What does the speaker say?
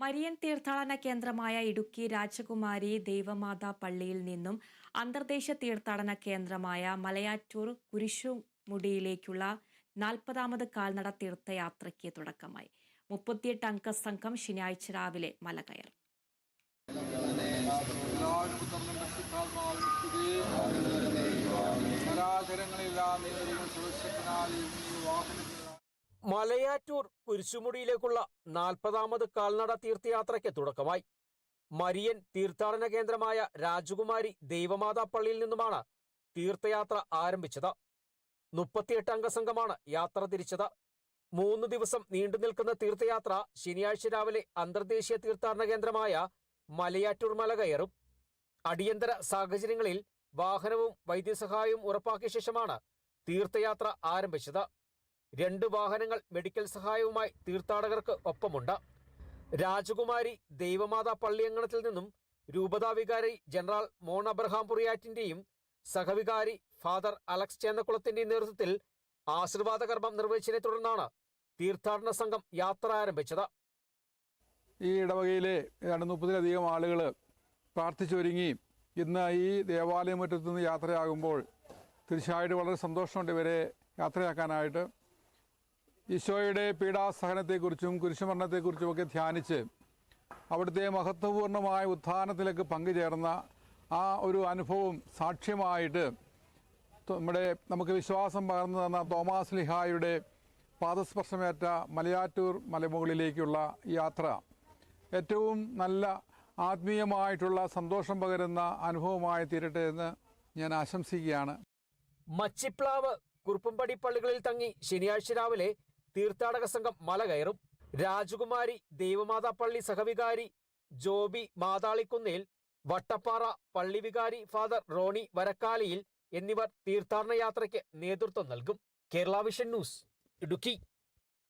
Marian തീർത്ഥാടന കേന്ദ്രമായ ഇടുക്കി രാജകുമാരി ദൈവമാതാ പള്ളിയിൽ നിന്നും അന്തർദേശ തീർത്ഥാടന കേന്ദ്രമായ മലയാറ്റൂർ കുരിശുമുടിയിലേക്കുള്ള നാൽപ്പതാമത് കാൽനട തീർത്ഥയാത്രയ്ക്ക് തുടക്കമായി. മുപ്പത്തിയെട്ട് അംഗ സംഘം ശനിയാഴ്ച രാവിലെ മല കയറി. തന്നെ മലയാറ്റൂർ കുരിശുമുടിയിലേക്കുള്ള നാൽപ്പതാമത് കാൽനട തീർത്ഥയാത്രയ്ക്ക് തുടക്കമായി. മരിയൻ തീർത്ഥാടന കേന്ദ്രമായ രാജകുമാരി ദൈവമാതാ പള്ളിയിൽ നിന്നുമാണ് തീർത്ഥയാത്ര ആരംഭിച്ചത്. മുപ്പത്തിയെട്ട് അംഗ സംഘമാണ് യാത്ര തിരിച്ചത്. മൂന്ന് ദിവസം നീണ്ടു നിൽക്കുന്ന തീർത്ഥയാത്ര ശനിയാഴ്ച രാവിലെ അന്തർദേശീയ തീർത്ഥാടന കേന്ദ്രമായ മലയാറ്റൂർ മല കയറും അടിയന്തര സാഹചര്യങ്ങളിൽ വാഹനവും വൈദ്യസഹായവും ഉറപ്പാക്കിയ ശേഷമാണ് തീർത്ഥയാത്ര ആരംഭിച്ചത്. രണ്ട് വാഹനങ്ങൾ മെഡിക്കൽ സഹായവുമായി തീർത്ഥാടകർക്ക് ഒപ്പമുണ്ട്. രാജകുമാരി ദൈവമാതാ പള്ളിയങ്കണത്തിൽ നിന്നും രൂപതാ വികാരി ജനറൽ മോൺ അബ്രഹാം പുറിയാറ്റിന്റെയും സഹവികാരി ഫാദർ അലക്സ് ചേന്നക്കുളത്തിന്റെയും നേതൃത്വത്തിൽ ആശീർവാദ കർമ്മം നിർവഹിച്ചതിനെ തുടർന്നാണ് തീർത്ഥാടന സംഘം യാത്ര ആരംഭിച്ചത്. ഈ ഇടവകയിലെ ഏതാണ്ട് മുപ്പതിലധികം ആളുകൾ പ്രാർത്ഥിച്ചൊരുങ്ങി ഇന്ന് ഈ ദേവാലയം മുറ്റത്തുനിന്ന് യാത്രയാകുമ്പോൾ തീർച്ചയായിട്ടും വളരെ സന്തോഷമുണ്ട് ഇവരെ യാത്രയാക്കാനായിട്ട്. ഈശോയുടെ പീഡാസഹനത്തെക്കുറിച്ചും കുരിശുമരണത്തെക്കുറിച്ചും ഒക്കെ ധ്യാനിച്ച് അവിടുത്തെ മഹത്വപൂർണമായ ഉത്ഥാനത്തിലേക്ക് പങ്കുചേർന്ന ആ ഒരു അനുഭവം സാക്ഷ്യമായിട്ട് നമ്മുടെ നമുക്ക് വിശ്വാസം പകർന്നു തന്ന തോമാസ് ലിഹായുടെ പാദസ്പർശമേറ്റ മലയാറ്റൂർ മലമുകളിലേക്കുള്ള യാത്ര. ഏറ്റവും നല്ല ആത്മീയമായിട്ടുള്ള സന്തോഷം പകരുന്ന അനുഭവമായി തീരട്ടെ എന്ന് ഞാൻ ആശംസിക്കുകയാണ്. മച്ചിപ്ലാവ് കുറുപ്പുംപടി പള്ളികളിൽ തങ്ങി ശനിയാഴ്ച രാവിലെ തീർത്ഥാടക സംഘം മല കയറും. രാജകുമാരി ദേവമാതാ പള്ളി സഹവികാരി ജോബി മാതാളിക്കുന്നേൽ വട്ടപ്പാറ പള്ളി വികാരി ഫാദർ റോണി വരക്കാലിയിൽ എന്നിവർ തീർത്ഥാടന യാത്രയ്ക്ക് നേതൃത്വം നൽകും. Kerala vision news Idukki.